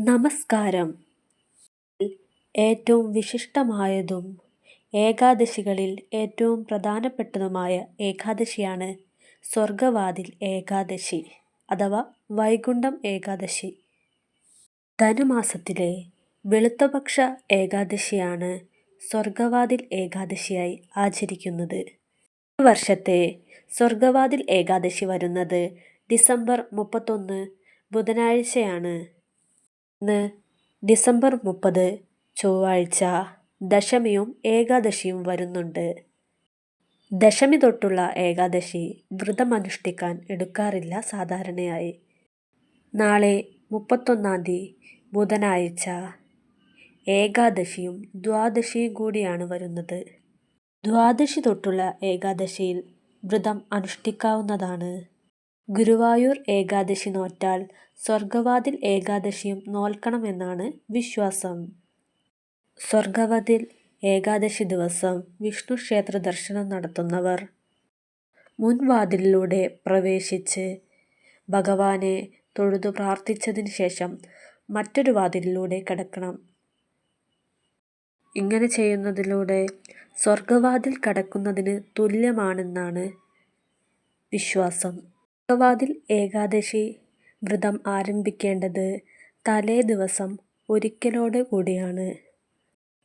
നമസ്കാരം. ഏറ്റവും വിശിഷ്ടമായതും ഏകാദശികളിൽ ഏറ്റവും പ്രധാനപ്പെട്ടതുമായ ഏകാദശിയാണ് സ്വർഗവാതിൽ ഏകാദശി അഥവാ വൈകുണ്ഠം ഏകാദശി. ധനുമാസത്തിലെ വെളുത്തപക്ഷ ഏകാദശിയാണ് സ്വർഗവാതിൽ ഏകാദശിയായി ആചരിക്കുന്നത്. ഈ വർഷത്തെ സ്വർഗവാതിൽ ഏകാദശി വരുന്നത് ഡിസംബർ മുപ്പത്തൊന്ന് ബുധനാഴ്ചയാണ്. ഇന്ന് ഡിസംബർ മുപ്പത് ചൊവ്വാഴ്ച ദശമിയും ഏകാദശിയും വരുന്നുണ്ട്. ദശമി തൊട്ടുള്ള ഏകാദശി വ്രതമനുഷ്ഠിക്കാൻ എടുക്കാറില്ല സാധാരണയായി. നാളെ മുപ്പത്തൊന്നാം തീയതി ബുധനാഴ്ച ഏകാദശിയും ദ്വാദശിയും കൂടിയാണ് വരുന്നത്. ദ്വാദശി തൊട്ടുള്ള ഏകാദശിയിൽ വ്രതം അനുഷ്ഠിക്കാവുന്നതാണ്. ഗുരുവായൂർ ഏകാദശി നോറ്റാൽ സ്വർഗവാതിൽ ഏകാദശിയും നോൽക്കണമെന്നാണ് വിശ്വാസം. സ്വർഗവതിൽ ഏകാദശി ദിവസം വിഷ്ണു ക്ഷേത്ര ദർശനം നടത്തുന്നവർ മുൻവാതിലിലൂടെ പ്രവേശിച്ച് ഭഗവാനെ തൊഴുതു പ്രാർത്ഥിച്ചതിന് ശേഷം മറ്റൊരു വാതിലിലൂടെ കടക്കണം. ഇങ്ങനെ ചെയ്യുന്നതിലൂടെ സ്വർഗവാതിൽ കടക്കുന്നതിന് തുല്യമാണെന്നാണ് വിശ്വാസം. സ്വർഗവാതിൽ ഏകാദശി വ്രതം ആരംഭിക്കേണ്ടത് തലേ ദിവസം ഒരിക്കലോടെ കൂടിയാണ്.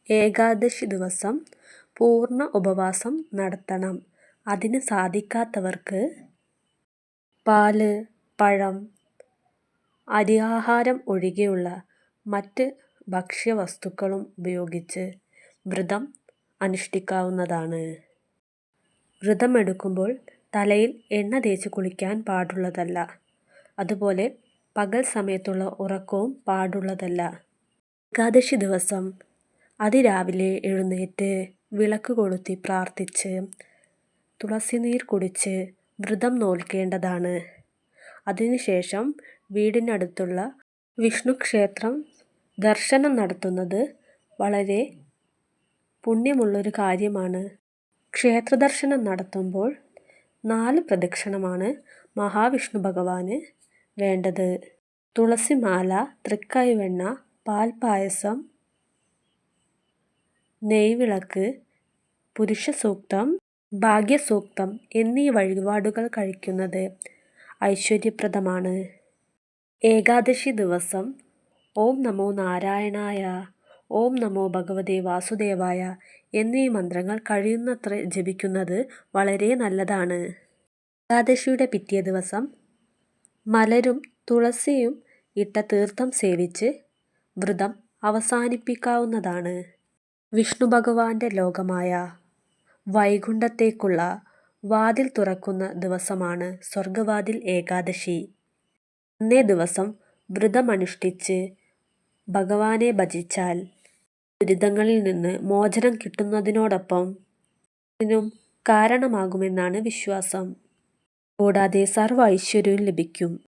ഏകാദശി ദിവസം പൂർണ ഉപവാസം നടത്തണം. അതിന് സാധിക്കാത്തവർക്ക് പാൽ പഴം അരിയാഹാരം ഒഴികെയുള്ള മറ്റ് ഭക്ഷ്യവസ്തുക്കളും ഉപയോഗിച്ച് വ്രതം അനുഷ്ഠിക്കാവുന്നതാണ്. വ്രതമെടുക്കുമ്പോൾ തലയിൽ എണ്ണ തേച്ച് കുളിക്കാൻ പാടുള്ളതല്ല. അതുപോലെ പകൽ സമയത്തുള്ള ഉറക്കവും പാടുള്ളതല്ല. ഏകാദശി ദിവസം. അതിരാവിലെ എഴുന്നേറ്റ് വിളക്ക് കൊളുത്തി പ്രാർത്ഥിച്ച് തുളസിനീർ കുടിച്ച് വ്രതം നോൽക്കേണ്ടതാണ്. അതിനുശേഷം വീടിനടുത്തുള്ള വിഷ്ണു ക്ഷേത്രം ദർശനം നടത്തുന്നത് വളരെ പുണ്യമുള്ളൊരു കാര്യമാണ്. ക്ഷേത്രദർശനം നടത്തുമ്പോൾ നാല് പ്രദക്ഷിണമാണ് മഹാവിഷ്ണു ഭഗവാന് വേണ്ടത്. തുളസിമാല തൃക്കൈവെണ്ണ പാൽപ്പായസം നെയ്വിളക്ക് പുരുഷസൂക്തം ഭാഗ്യസൂക്തം എന്നീ വഴിപാടുകൾ കഴിക്കുന്നത് ഐശ്വര്യപ്രദമാണ്. ഏകാദശി ദിവസം. ഓം നമോ നാരായണായ. ഓം നമോ ഭഗവതേ വാസുദേവായ എന്നീ മന്ത്രങ്ങൾ കഴിയുന്നത്ര ജപിക്കുന്നത് വളരെ നല്ലതാണ്. ഏകാദശിയുടെ പിറ്റേ ദിവസം മലരും തുളസിയും ഇട്ട തീർത്ഥം സേവിച്ച് വ്രതം അവസാനിപ്പിക്കാവുന്നതാണ്. വിഷ്ണു ഭഗവാന്റെ ലോകമായ വൈകുണ്ഠത്തേക്കുള്ള വാതിൽ തുറക്കുന്ന ദിവസമാണ് സ്വർഗവാതിൽ ഏകാദശി. അന്നേ ദിവസം വ്രതമനുഷ്ഠിച്ച് ഭഗവാനെ ഭജിച്ചാൽ ദുരിതങ്ങളിൽ നിന്ന് മോചനം കിട്ടുന്നതിനോടൊപ്പം ത്തിനും കാരണമാകുമെന്നാണ് വിശ്വാസം. കൂടാതെ സർവ ഐശ്വര്യവും ലഭിക്കും.